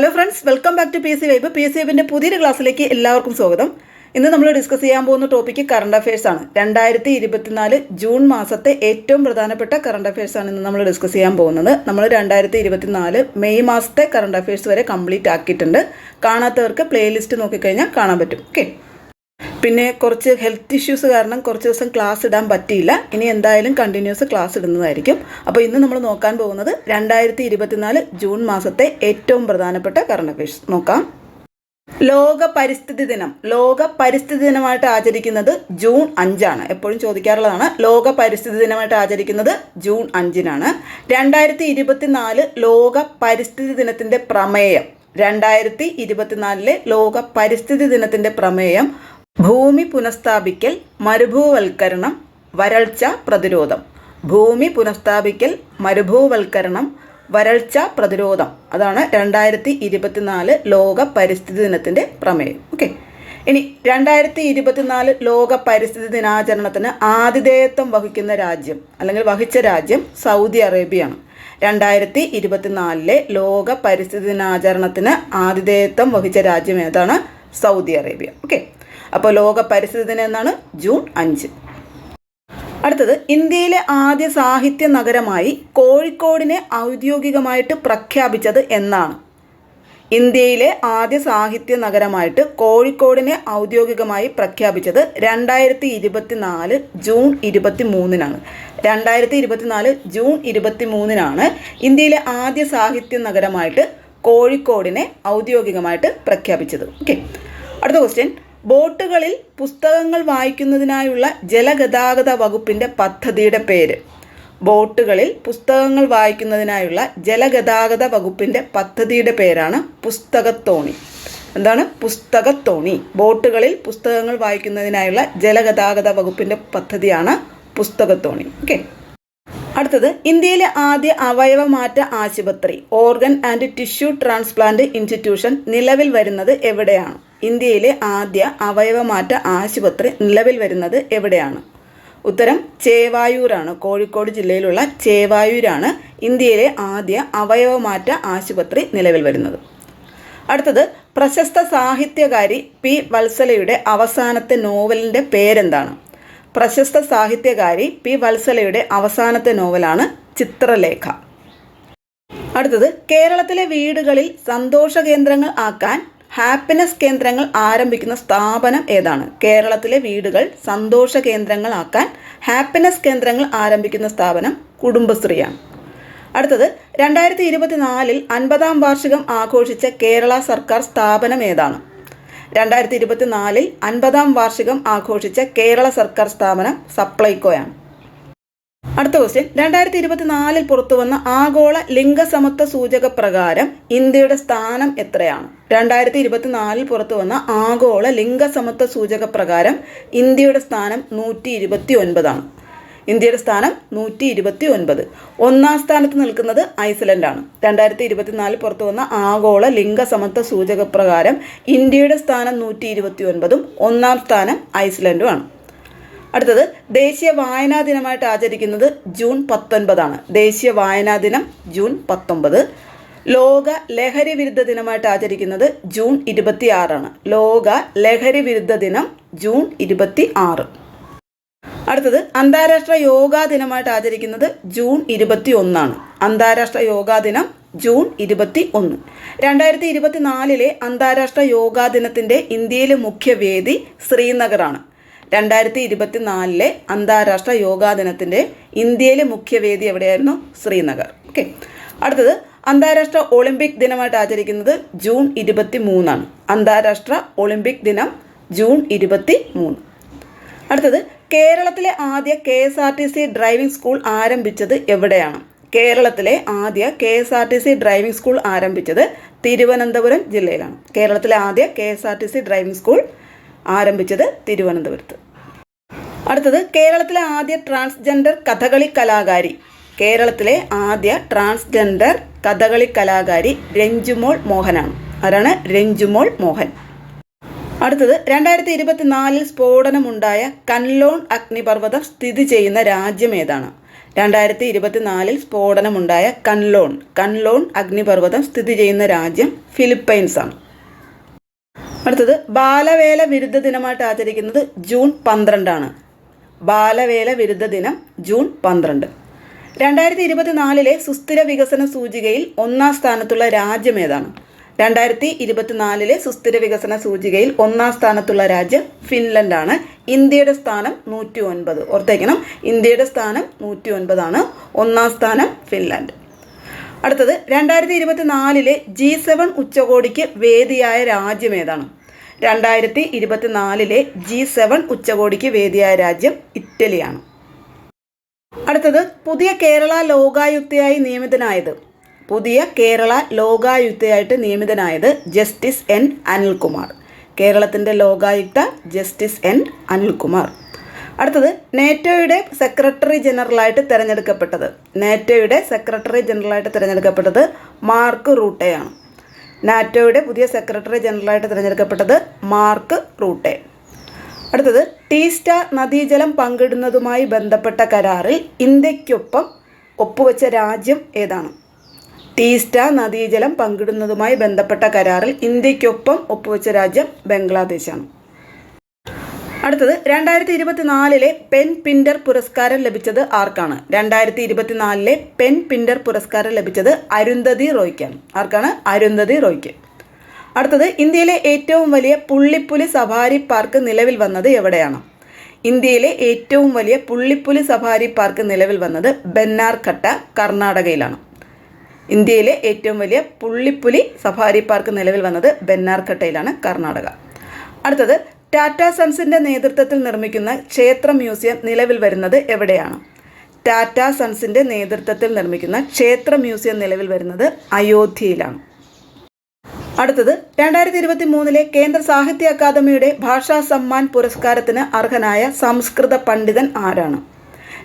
Hello friends welcome back to P S C vibe P S C വൈബിന്റെ പുതിയൊരു ക്ലാസ്സിലേക്ക് എല്ലാവർക്കും സ്വാഗതം. ഇന്ന് നമ്മൾ ഡിസ്കസ് ചെയ്യാൻ പോകുന്ന ടോപ്പിക്ക് കറണ്ട് അഫയേഴ്സ് ആണ്. രണ്ടായിരത്തി ഇരുപത്തിനാല് ജൂൺ മാസത്തെ ഏറ്റവും പ്രധാനപ്പെട്ട കറണ്ട് അഫയേഴ്സ് ആണ് ഇന്ന് നമ്മൾ ഡിസ്കസ് ചെയ്യാൻ പോകുന്നത്. നമ്മൾ രണ്ടായിരത്തി ഇരുപത്തിനാല് മെയ് മാസത്തെ കറണ്ട് അഫയേഴ്സ് വരെ കംപ്ലീറ്റ് ആക്കിയിട്ടുണ്ട്. കാണാത്തവർക്ക് പ്ലേലിസ്റ്റ് നോക്കിക്കഴിഞ്ഞാൽ കാണാൻ പറ്റും. ഓക്കെ പിന്നെ കുറച്ച് ഹെൽത്ത് ഇഷ്യൂസ് കാരണം കുറച്ച് ദിവസം ക്ലാസ് ഇടാൻ പറ്റിയില്ല. ഇനി എന്തായാലും കണ്ടിന്യൂസ് ക്ലാസ് ഇടുന്നതായിരിക്കും. അപ്പോൾ ഇന്ന് നമ്മൾ നോക്കാൻ പോകുന്നത് രണ്ടായിരത്തി ഇരുപത്തിനാല് ജൂൺ മാസത്തെ ഏറ്റവും പ്രധാനപ്പെട്ട കറണ്ട് അഫയേഴ്സ് നോക്കാം. ലോക പരിസ്ഥിതി ദിനം. ലോക പരിസ്ഥിതി ദിനമായിട്ട് ആചരിക്കുന്നത് ജൂൺ അഞ്ചാണ്. എപ്പോഴും ചോദിക്കാറുള്ളതാണ്. ലോക പരിസ്ഥിതി ദിനമായിട്ട് ആചരിക്കുന്നത് ജൂൺ അഞ്ചിനാണ്. രണ്ടായിരത്തി ഇരുപത്തിനാല് ലോക പരിസ്ഥിതി ദിനത്തിന്റെ പ്രമേയം. രണ്ടായിരത്തി ഇരുപത്തിനാലിലെ ലോക പരിസ്ഥിതി ദിനത്തിന്റെ പ്രമേയം ഭൂമി പുനഃസ്ഥാപിക്കൽ മരുഭൂവൽക്കരണം വരൾച്ച പ്രതിരോധം. ഭൂമി പുനഃസ്ഥാപിക്കൽ മരുഭൂവൽക്കരണം വരൾച്ച പ്രതിരോധം. അതാണ് രണ്ടായിരത്തി ഇരുപത്തിനാല് ലോക പരിസ്ഥിതി ദിനത്തിന്റെ പ്രമേയം. ഓക്കെ. ഇനി രണ്ടായിരത്തി ഇരുപത്തിനാല് ലോക പരിസ്ഥിതി ദിനാചരണത്തിന് ആതിഥേയത്വം വഹിക്കുന്ന രാജ്യം അല്ലെങ്കിൽ വഹിച്ച രാജ്യം സൗദി അറേബ്യയാണ്. രണ്ടായിരത്തി ഇരുപത്തിനാലിലെ ലോക പരിസ്ഥിതി ദിനാചരണത്തിന് ആതിഥേയത്വം വഹിച്ച രാജ്യം ഏതാണ്? Saudi Arabia. ഓക്കെ. അപ്പോൾ ലോക പരിസ്ഥിതി ദിനം എന്നാണ് ജൂൺ അഞ്ച്. അടുത്തത് ഇന്ത്യയിലെ ആദ്യ സാഹിത്യ നഗരമായി കോഴിക്കോടിനെ ഔദ്യോഗികമായിട്ട് പ്രഖ്യാപിച്ചത് എന്നാണ്. ഇന്ത്യയിലെ ആദ്യ സാഹിത്യ നഗരമായിട്ട് കോഴിക്കോടിനെ ഔദ്യോഗികമായി പ്രഖ്യാപിച്ചത് രണ്ടായിരത്തി ഇരുപത്തിനാല് ജൂൺ ഇരുപത്തി മൂന്നിനാണ് രണ്ടായിരത്തി ഇരുപത്തിനാല് ജൂൺ ഇരുപത്തി മൂന്നിനാണ് ഇന്ത്യയിലെ ആദ്യ സാഹിത്യ നഗരമായിട്ട് കോഴിക്കോടിനെ ഔദ്യോഗികമായിട്ട് പ്രഖ്യാപിച്ചത്. ഓക്കെ അടുത്ത ക്വസ്റ്റ്യൻ ബോട്ടുകളിൽ പുസ്തകങ്ങൾ വായിക്കുന്നതിനായുള്ള ജലഗതാഗത വകുപ്പിന്റെ പദ്ധതിയുടെ പേര്. ബോട്ടുകളിൽ പുസ്തകങ്ങൾ വായിക്കുന്നതിനായുള്ള ജലഗതാഗത വകുപ്പിന്റെ പദ്ധതിയുടെ പേരാണ് പുസ്തകത്തോണി. എന്താണ്? പുസ്തകത്തോണി. ബോട്ടുകളിൽ പുസ്തകങ്ങൾ വായിക്കുന്നതിനായുള്ള ജലഗതാഗത വകുപ്പിന്റെ പദ്ധതിയാണ് പുസ്തകത്തോണി. ഓക്കെ. അടുത്തത് ഇന്ത്യയിലെ ആദ്യ അവയവമാറ്റ ആശുപത്രി organ and tissue transplant institution നിലവിൽ വരുന്നത് എവിടെയാണ്? ഇന്ത്യയിലെ ആദ്യ അവയവമാറ്റ ആശുപത്രി നിലവിൽ വരുന്നത് എവിടെയാണ്? ഉത്തരം ചേവായൂരാണ്. കോഴിക്കോട് ജില്ലയിലുള്ള ചേവായൂരാണ് ഇന്ത്യയിലെ ആദ്യ അവയവമാറ്റ ആശുപത്രി നിലവിൽ വരുന്നത്. അടുത്തത് പ്രശസ്ത സാഹിത്യകാരി പി വത്സലയുടെ അവസാനത്തെ നോവലിന്റെ പേരെന്താണ്? പ്രശസ്ത സാഹിത്യകാരി പി വത്സലയുടെ അവസാനത്തെ നോവലാണ് ചിത്രലേഖ. അടുത്തത് കേരളത്തിലെ വീടുകളിൽ സന്തോഷ കേന്ദ്രങ്ങൾ ആക്കാൻ ഹാപ്പിനെസ് കേന്ദ്രങ്ങൾ ആരംഭിക്കുന്ന സ്ഥാപനം ഏതാണ്? കേരളത്തിലെ വീടുകൾ സന്തോഷ കേന്ദ്രങ്ങളാക്കാൻ ഹാപ്പിനെസ് കേന്ദ്രങ്ങൾ ആരംഭിക്കുന്ന സ്ഥാപനം കുടുംബശ്രീയാണ്. അടുത്തത് രണ്ടായിരത്തി ഇരുപത്തിനാലിൽ അൻപതാം വാർഷികം ആഘോഷിച്ച കേരള സർക്കാർ സ്ഥാപനം ഏതാണ്? രണ്ടായിരത്തി ഇരുപത്തിനാലിൽ അൻപതാം വാർഷികം ആഘോഷിച്ച കേരള സർക്കാർ സ്ഥാപനം സപ്ലൈകോയാണ്. അടുത്ത ക്വസ്റ്റ്യൻ രണ്ടായിരത്തി ഇരുപത്തിനാലിൽ പുറത്തുവന്ന ആഗോള ലിംഗസമത്വ സൂചക പ്രകാരം ഇന്ത്യയുടെ സ്ഥാനം എത്രയാണ്? രണ്ടായിരത്തി ഇരുപത്തിനാലിൽ പുറത്തുവന്ന ആഗോള ലിംഗസമത്വ സൂചക പ്രകാരം ഇന്ത്യയുടെ സ്ഥാനം നൂറ്റി ഇരുപത്തി ഒൻപതാണ് ഇന്ത്യയുടെ സ്ഥാനം നൂറ്റി ഇരുപത്തി ഒൻപത് ഒന്നാം സ്ഥാനത്ത് നിൽക്കുന്നത് ഐസ്ലൻഡാണ്. രണ്ടായിരത്തി ഇരുപത്തിനാലിൽ പുറത്തു വന്ന ആഗോള ലിംഗസമത്വ സൂചക പ്രകാരം ഇന്ത്യയുടെ സ്ഥാനം നൂറ്റി ഇരുപത്തി ഒൻപതും ഒന്നാം സ്ഥാനം ഐസ്ലൻഡുമാണ്. അടുത്തത് ദേശീയ വായനാ ദിനമായിട്ട് ആചരിക്കുന്നത് ജൂൺ പത്തൊൻപതാണ്. ദേശീയ വായനാ ദിനം ജൂൺ പത്തൊമ്പത് ലോക ലഹരി വിരുദ്ധ ദിനമായിട്ട് ആചരിക്കുന്നത് ജൂൺ ഇരുപത്തി ആറാണ് ലോക ലഹരി വിരുദ്ധ ദിനം ജൂൺ ഇരുപത്തി ആറ് അടുത്തത് അന്താരാഷ്ട്ര യോഗാ ദിനമായിട്ട് ആചരിക്കുന്നത് ജൂൺ ഇരുപത്തി ഒന്നാണ് അന്താരാഷ്ട്ര യോഗാ ദിനം ജൂൺ ഇരുപത്തി ഒന്ന് രണ്ടായിരത്തി ഇരുപത്തിനാലിലെ അന്താരാഷ്ട്ര യോഗാ ദിനത്തിന്റെ ഇന്ത്യയിലെ മുഖ്യവേദി ശ്രീനഗറാണ്. രണ്ടായിരത്തി ഇരുപത്തിനാലിലെ അന്താരാഷ്ട്ര യോഗാ ദിനത്തിന്റെ ഇന്ത്യയിലെ മുഖ്യവേദി എവിടെയായിരുന്നു? ശ്രീനഗർ. ഓക്കെ. അടുത്തത് അന്താരാഷ്ട്ര ഒളിമ്പിക് ദിനമായിട്ട് ആചരിക്കുന്നത് ജൂൺ ഇരുപത്തി മൂന്നാണ് അന്താരാഷ്ട്ര ഒളിമ്പിക് ദിനം ജൂൺ ഇരുപത്തി മൂന്ന് അടുത്തത് കേരളത്തിലെ ആദ്യ K S R T C driving school ആരംഭിച്ചത് എവിടെയാണ്? കേരളത്തിലെ ആദ്യ K S R T C driving school ആരംഭിച്ചത് തിരുവനന്തപുരം ജില്ലയിലാണ്. കേരളത്തിലെ ആദ്യ K S R T C driving school ആരംഭിച്ചത് തിരുവനന്തപുരത്ത്. അടുത്തത് കേരളത്തിലെ ആദ്യ ട്രാൻസ്ജെൻഡർ കഥകളി കലാകാരി കേരളത്തിലെ ആദ്യ ട്രാൻസ്ജെൻഡർ കഥകളി കലാകാരി രഞ്ജുമോൾ മോഹനാണ്. ആരാണ്? രഞ്ജുമോൾ മോഹൻ. അടുത്തത് രണ്ടായിരത്തി ഇരുപത്തിനാലിൽ സ്ഫോടനമുണ്ടായ കൻലോൺ അഗ്നിപർവതം സ്ഥിതി ചെയ്യുന്ന രാജ്യം ഏതാണ്? രണ്ടായിരത്തി ഇരുപത്തിനാലിൽ സ്ഫോടനമുണ്ടായ കൺലോൺ കൺലോൺ അഗ്നിപർവതം സ്ഥിതി ചെയ്യുന്ന രാജ്യം ഫിലിപ്പൈൻസ് ആണ് അടുത്തത് ബാലവേല വിരുദ്ധ ദിനമായിട്ട് ആചരിക്കുന്നത് ജൂൺ പന്ത്രണ്ടാണ്. ബാലവേല വിരുദ്ധ ദിനം ജൂൺ പന്ത്രണ്ട്. രണ്ടായിരത്തി ഇരുപത്തിനാലിലെ സുസ്ഥിര വികസന സൂചികയിൽ ഒന്നാം സ്ഥാനത്തുള്ള രാജ്യം ഏതാണ്? രണ്ടായിരത്തി ഇരുപത്തിനാലിലെ സുസ്ഥിര വികസന സൂചികയിൽ ഒന്നാം സ്ഥാനത്തുള്ള രാജ്യം ഫിൻലൻഡാണ്. ഇന്ത്യയുടെ സ്ഥാനം നൂറ്റി ഒൻപത് ഓർത്തേക്കണം ഇന്ത്യയുടെ സ്ഥാനം നൂറ്റി ഒൻപതാണ് ഒന്നാം സ്ഥാനം ഫിൻലൻഡ്. അടുത്തത് രണ്ടായിരത്തി ഇരുപത്തിനാലിലെ ജി സെവൻ ഉച്ചകോടിക്ക് വേദിയായ രാജ്യം ഏതാണ്? രണ്ടായിരത്തി ഇരുപത്തിനാലിലെ ജി സെവൻ ഉച്ചകോടിക്ക് വേദിയായ രാജ്യം ഇറ്റലിയാണ്. അടുത്തത് പുതിയ കേരള ലോകായുക്തയായി നിയമിതനായത്. പുതിയ കേരള ലോകായുക്തയായിട്ട് നിയമിതനായത് ജസ്റ്റിസ് എൻ. അനിൽകുമാർ. കേരളത്തിന്റെ ലോകായുക്ത ജസ്റ്റിസ് എൻ. അനിൽകുമാർ. അടുത്തത് നേറ്റോയുടെ സെക്രട്ടറി ജനറലായിട്ട് തിരഞ്ഞെടുക്കപ്പെട്ടത്. നാറ്റോയുടെ സെക്രട്ടറി ജനറലായിട്ട് തിരഞ്ഞെടുക്കപ്പെട്ടത് മാർക്ക് റൂട്ടയാണ്. നാറ്റോയുടെ പുതിയ സെക്രട്ടറി ജനറലായിട്ട് തിരഞ്ഞെടുക്കപ്പെട്ടത് മാർക്ക് റൂട്ടെ. അടുത്തത് ടീസ്റ്റ നദീജലം പങ്കിടുന്നതുമായി ബന്ധപ്പെട്ട കരാറിൽ ഇന്ത്യക്കൊപ്പം ഒപ്പുവെച്ച രാജ്യം ഏതാണ്? ടീസ്റ്റ നദീജലം പങ്കിടുന്നതുമായി ബന്ധപ്പെട്ട കരാറിൽ ഇന്ത്യക്കൊപ്പം ഒപ്പുവെച്ച രാജ്യം ബംഗ്ലാദേശാണ്. അടുത്തത് രണ്ടായിരത്തി ഇരുപത്തിനാലിലെ പെൻ പിൻഡർ പുരസ്കാരം ലഭിച്ചത് ആർക്കാണ്? രണ്ടായിരത്തി ഇരുപത്തിനാലിലെ പെൻ പിൻഡർ പുരസ്കാരം ലഭിച്ചത് അരുന്ധതി റോയ്ക്കാണ്. ആർക്കാണ്? അരുന്ധതി റോയ്ക്ക്. അടുത്തത് ഇന്ത്യയിലെ ഏറ്റവും വലിയ പുള്ളിപ്പുലി സഫാരി പാർക്ക് നിലവിൽ വന്നത് എവിടെയാണ്? ഇന്ത്യയിലെ ഏറ്റവും വലിയ പുള്ളിപ്പുലി സഫാരി പാർക്ക് നിലവിൽ വന്നത് ബെന്നാർഘട്ട കർണാടകയിലാണ്. ഇന്ത്യയിലെ ഏറ്റവും വലിയ പുള്ളിപ്പുലി സഫാരി പാർക്ക് നിലവിൽ വന്നത് ബെന്നാർഘട്ടയിലാണ് കർണാടക. അടുത്തത് ടാറ്റ സൺസിന്റെ നേതൃത്വത്തിൽ നിർമ്മിക്കുന്ന ക്ഷേത്ര മ്യൂസിയം നിലവിൽ വരുന്നത് എവിടെയാണ്? ടാറ്റ സൺസിന്റെ നേതൃത്വത്തിൽ നിർമ്മിക്കുന്ന ക്ഷേത്ര മ്യൂസിയം നിലവിൽ വരുന്നത് അയോധ്യയിലാണ്. അടുത്തത് രണ്ടായിരത്തി ഇരുപത്തി മൂന്നിലെ കേന്ദ്ര സാഹിത്യ അക്കാദമിയുടെ ഭാഷാ സമ്മാൻ പുരസ്കാരത്തിന് അർഹനായ സംസ്കൃത പണ്ഡിതൻ ആരാണ്?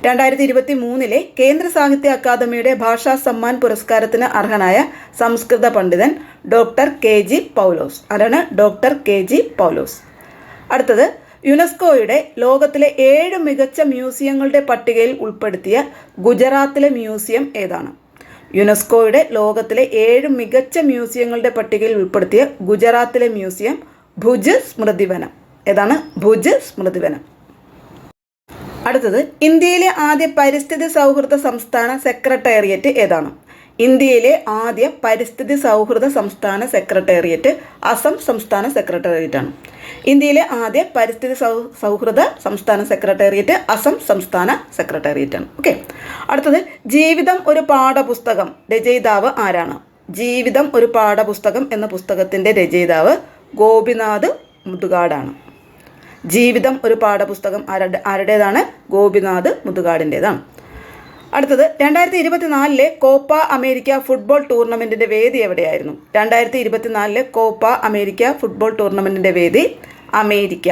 രണ്ടായിരത്തി ഇരുപത്തി മൂന്നിലെ കേന്ദ്ര സാഹിത്യ അക്കാദമിയുടെ ഭാഷാ സമ്മാൻ പുരസ്കാരത്തിന് അർഹനായ സംസ്കൃത പണ്ഡിതൻ ഡോക്ടർ കെ ജി പൗലോസ്. ആരാണ്? ഡോക്ടർ കെ ജി പൗലോസ്. അടുത്തത് യുനെസ്കോയുടെ ലോകത്തിലെ ഏഴ് മികച്ച മ്യൂസിയങ്ങളുടെ പട്ടികയിൽ ഉൾപ്പെടുത്തിയ ഗുജറാത്തിലെ മ്യൂസിയം ഏതാണ്? യുനെസ്കോയുടെ ലോകത്തിലെ ഏഴ് മികച്ച മ്യൂസിയങ്ങളുടെ പട്ടികയിൽ ഉൾപ്പെടുത്തിയ ഗുജറാത്തിലെ മ്യൂസിയം ഭുജ് സ്മൃതിവനം. ഏതാണ്? ഭുജ് സ്മൃതിവനം. അടുത്തത് ഇന്ത്യയിലെ ആദ്യ പരിസ്ഥിതി സൗഹൃദ സംസ്ഥാന സെക്രട്ടേറിയറ്റ് ഏതാണ്? ഇന്ത്യയിലെ ആദ്യ പരിസ്ഥിതി സൗഹൃദ സംസ്ഥാന സെക്രട്ടേറിയറ്റ് അസം സംസ്ഥാന സെക്രട്ടേറിയറ്റ് ആണ് ഇന്ത്യയിലെ ആദ്യ പരിസ്ഥിതി സൗ സൗഹൃദ സംസ്ഥാന സെക്രട്ടേറിയറ്റ് അസം സംസ്ഥാന സെക്രട്ടേറിയറ്റ് ആണ് ഓക്കെ. അടുത്തത് ജീവിതം ഒരു പാഠപുസ്തകം. രചയിതാവ് ആരാണ്? ജീവിതം ഒരു പാഠപുസ്തകം എന്ന പുസ്തകത്തിന്റെ രചയിതാവ് ഗോപിനാഥ് മുതുകാടാണ്. ജീവിതം ഒരു പാഠപുസ്തകം ആരുടെ ആരുടേതാണ്? ഗോപിനാഥ് മുതുകാടിന്റെതാണ് അടുത്തത് രണ്ടായിരത്തി ഇരുപത്തിനാലിലെ കോപ്പ അമേരിക്ക ഫുട്ബോൾ ടൂർണമെന്റിന്റെ വേദി എവിടെയായിരുന്നു? രണ്ടായിരത്തി ഇരുപത്തിനാലിലെ കോപ്പ അമേരിക്ക ഫുട്ബോൾ ടൂർണമെന്റിന്റെ വേദി അമേരിക്ക.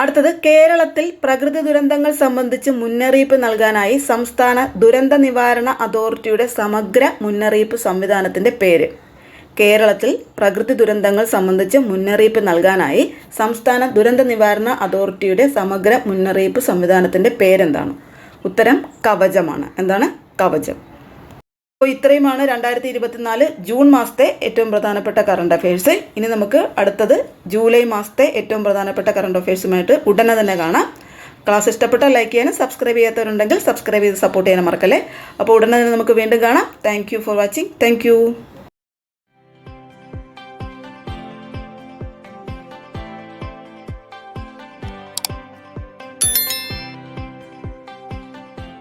അടുത്തത് കേരളത്തിൽ പ്രകൃതി ദുരന്തങ്ങൾ സംബന്ധിച്ച് മുന്നറിയിപ്പ് നൽകാനായി സംസ്ഥാന ദുരന്ത നിവാരണ അതോറിറ്റിയുടെ സമഗ്ര മുന്നറിയിപ്പ് സംവിധാനത്തിന്റെ പേര്. കേരളത്തിൽ പ്രകൃതി ദുരന്തങ്ങൾ സംബന്ധിച്ച് മുന്നറിയിപ്പ് നൽകാനായി സംസ്ഥാന ദുരന്ത നിവാരണ അതോറിറ്റിയുടെ സമഗ്ര മുന്നറിയിപ്പ് സംവിധാനത്തിന്റെ പേരെന്താണ്? ഉത്തരം കവചമാണ്. എന്താണ്? കവചം. അപ്പോൾ ഇത്രയുമാണ് രണ്ടായിരത്തി ഇരുപത്തിനാല് ജൂൺ മാസത്തെ ഏറ്റവും പ്രധാനപ്പെട്ട കറണ്ട് അഫയേഴ്സ് ഇനി നമുക്ക് അടുത്തത് ജൂലൈ മാസത്തെ ഏറ്റവും പ്രധാനപ്പെട്ട കറണ്ട് അഫയേഴ്സുമായിട്ട് ഉടനെ തന്നെ കാണാം. ക്ലാസ് ഇഷ്ടപ്പെട്ട ലൈക്ക് ചെയ്യാനും സബ്സ്ക്രൈബ് ചെയ്യാത്തവരുണ്ടെങ്കിൽ സബ്സ്ക്രൈബ് ചെയ്ത് സപ്പോർട്ട് ചെയ്യാനും മറക്കല്ലേ? അപ്പോൾ ഉടനെ തന്നെ നമുക്ക് വീണ്ടും കാണാം. Thank for watching thank